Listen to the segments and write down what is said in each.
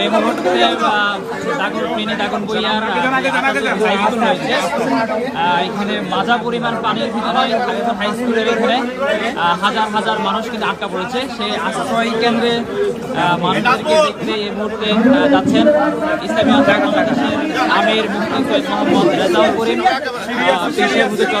এই মুহূর্তে দাগন ট্রেনে দাগন বইয়ার আহ, এখানে মাজা পরিমাণ পানির ভিতরে হাই স্কুলের এখানে হাজার হাজার মানুষ কিন্তু আটকা পড়েছে সেই আশ্রয় কেন্দ্রে মানুষদেরকে দেখতে এই মুহূর্তে যাচ্ছেন ইসলামী আন্দোলন বাংলাদেশের আমির মুফতি সৈয়দ মোহাম্মদ করিম চরমায় আহ, ইসলামী আন্দোলন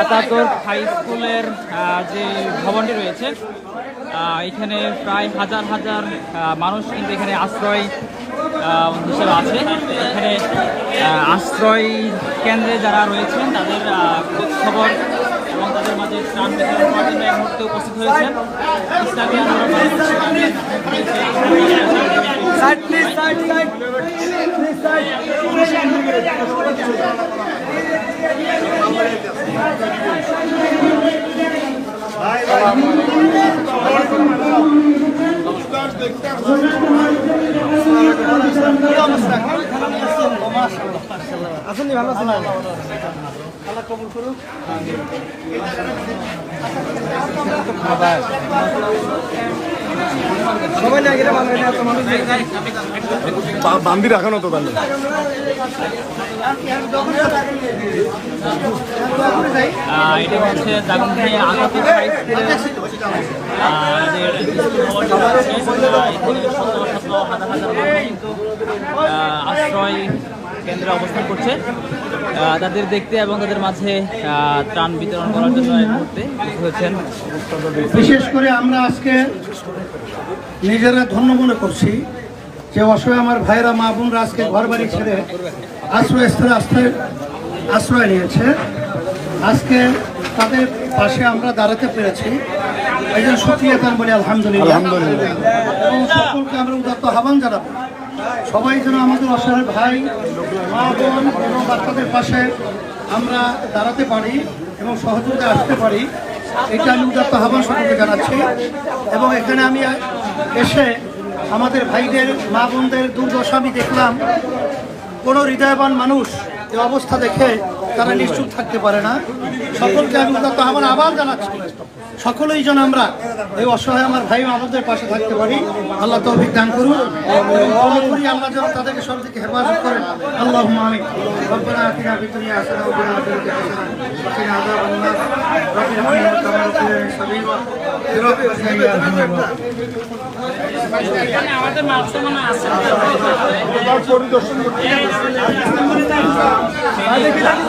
আতাতুর হাই স্কুলের যে ভবনটি রয়েছে এখানে প্রায় হাজার হাজার মানুষ কিন্তু এখানে আশ্রয় হিসেবে আছে। এখানে আশ্রয় কেন্দ্রে যারা রয়েছেন, তাদের খবর এবং তাদের মাঝে ত্রাণ বিতরণ করার জন্য এই মুহূর্তে উপস্থিত হয়েছেন। ইসলামী আন্দোলন বাংলাদেশের আমির মুফতি সৈয়দ মোহাম্মদ রেজাউল করিম পেশে আসুন ভালো আছেন আল্লাহ কবুল করুক সবাই বান্দি রাখানো তো তাহলে। এটা হচ্ছে আশ্রয় কেন্দ্রে অবস্থান করছে। তাদের দেখতে এবং তাদের মাঝে আহ, ত্রাণ বিতরণ করার জন্য এই হয়েছেন। বিশেষ করে আমরা আজকে নিজেরা ধন্য মনে করছি যে অসহায় আমার ভাইরা মা বোনরা আজকে ঘর বাড়ি ছেড়ে আশ্রয় আশ্রয়স্থলে আশ্রয় আশ্রয় নিয়েছে। আজকে তাদের পাশে আমরা দাঁড়াতে পেরেছি। একজন জন্য সুক্রিয়া তার বলি আলহামদুলিল্লাহ। আলহামদুলিল্লাহ। এবং সকলকে আমরা উদাত্ত আহ্বান জানাব। সবাই যেন আমাদের অসহায় ভাই মা বোন এবং বাচ্চাদের পাশে আমরা দাঁড়াতে পারি এবং সহযোগিতা আসতে পারি। এটা আমি উদাত্ত আহ্বান সকলকে জানাচ্ছি। এবং এখানে আমি এসে আমাদের ভাইদের, মা বোনদের দুর্দশা আমি দেখলাম। কোনো হৃদয়বান মানুষ এই অবস্থা দেখে তারা নিশ্চুপ থাকতে পারে না সকলকে আমি উদাত্ত আহ্বান আবার জানাচ্ছি সকলেই যেন আমরা এই অসহায় আমার ভাই আমাদের পাশে থাকতে পারি আল্লাহ তৌফিক দান করুন এবং দোয়া করি আল্লাহ যেন তাদেরকে সব দিকে হেফাজত করেন আল্লাহ আমি ربنا آتنا في الدنيا حسنة وفي الآخرة حسنة وقنا عذاب النار رب ارحمنا كما ربنا صغيرا برحمتك يا أرحم الراحمين এখানে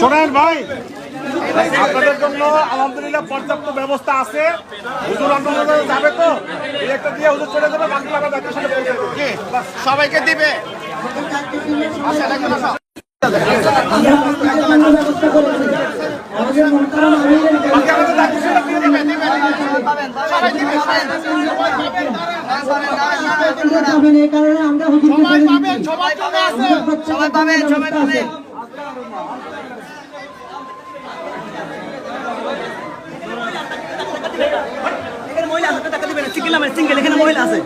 শোনেন ভাই, আপনাদের জন্য আলহামদুলিল্লাহ পর্যাপ্ত ব্যবস্থা আছে। হুজুর আন্দোলনে যাবে তো একটা দিয়ে হুজুর চলে যাবে, বাকি টাকা সবাইকে দিবে। সবাই পাবেন সবাই পাবেন সবাই পাবেন সবাই পাবেন এখানে মহিলা আছে টাকা দিবেন সিঙ্গেল আমার সিঙ্গেল এখানে মহিলা আছে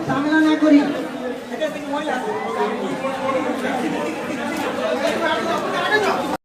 মহিলা আছে।